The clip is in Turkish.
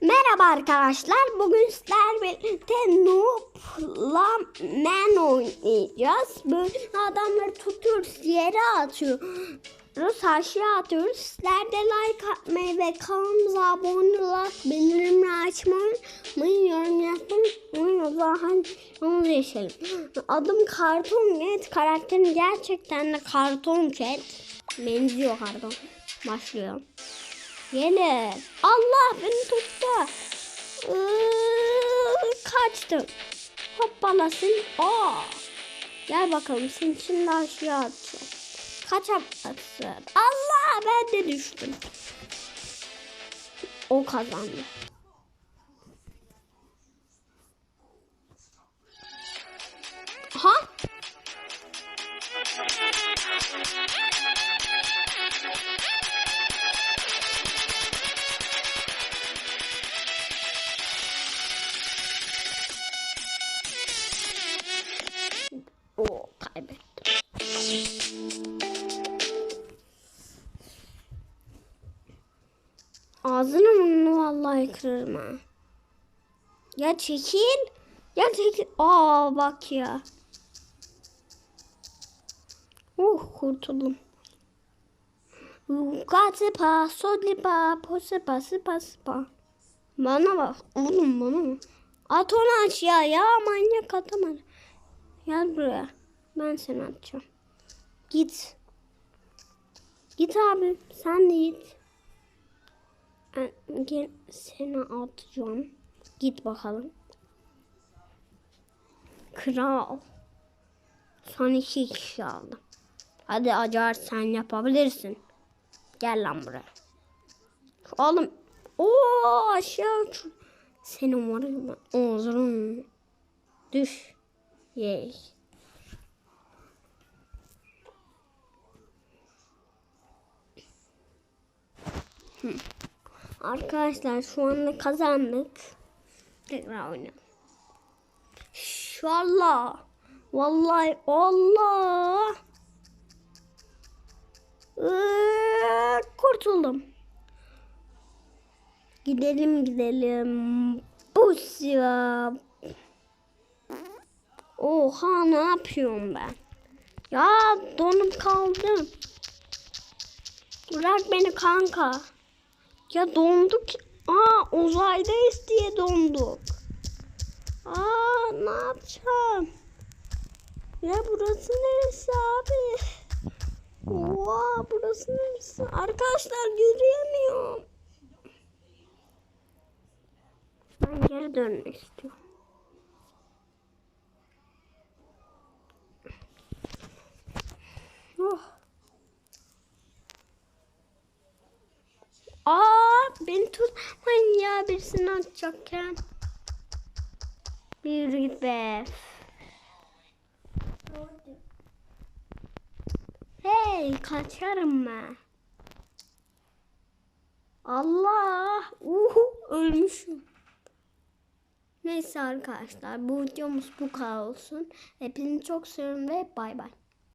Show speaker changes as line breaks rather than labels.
Merhaba arkadaşlar. Bugün sizlerle birlikte Noob'la Man oynayacağız. Böyle adamları tutuyoruz, yere atıyoruz, aşağı atıyoruz. Sizler de like atmayı ve kanalımıza abone olarak bildirimleri açmayı yorum yapmayı unutmayın. O onu yaşayalım. Adım Karton Cat. Karakterim gerçekten de Karton Cat. Benziyor karton. Başlıyorum. Gelin. Allah beni tuttu. Iıı, kaçtım. Hoppalasın. Aa. Gel bakalım seni şimdi aşağı atacağım. Kaçamazsın. Allah ben de düştüm. O kazandı. Ha? Kaybettim. Ağzını mı vallahi kırarım ha. Ya çekil. Ya çekil. Aa bak ya. Uh kurtuldum. Gazıpa, sodlipa, posipa, sipa, sipa. Bana bak. Oğlum bana bak. At onu aç ya. Ya manyak atamadı. Gel buraya. Ben seni atacağım. Git. Git abi. Sen de git. Gel seni atacağım. Git bakalım. Kral. Son iki kişi aldım. Hadi Acar sen yapabilirsin. Gel lan buraya. Oğlum. Oo aşağı uç. Seni umarım ben. Düş. Yey. Arkadaşlar şu anda kazandık. Tekrar oynayalım. Şu Allah. Vallahi Allah. Iıı, kurtuldum. Gidelim gidelim. Bus ya. Oha ne yapıyorum ben? Ya donup kaldım. Bırak beni kanka. Ya donduk. Aa uzaydayız diye donduk. Aa ne yapacağım? Ya burası neresi abi? Oha burası neresi? Arkadaşlar yürüyemiyorum. Ben geri dönmek istiyorum. Oh. Aa beni tutmayın ya birisini atacakken. Bir git be. Hey kaçarım ben. Allah. Uhu ölmüşüm. Neyse arkadaşlar bu videomuz bu kadar olsun. Hepinizi çok seviyorum ve bay bay.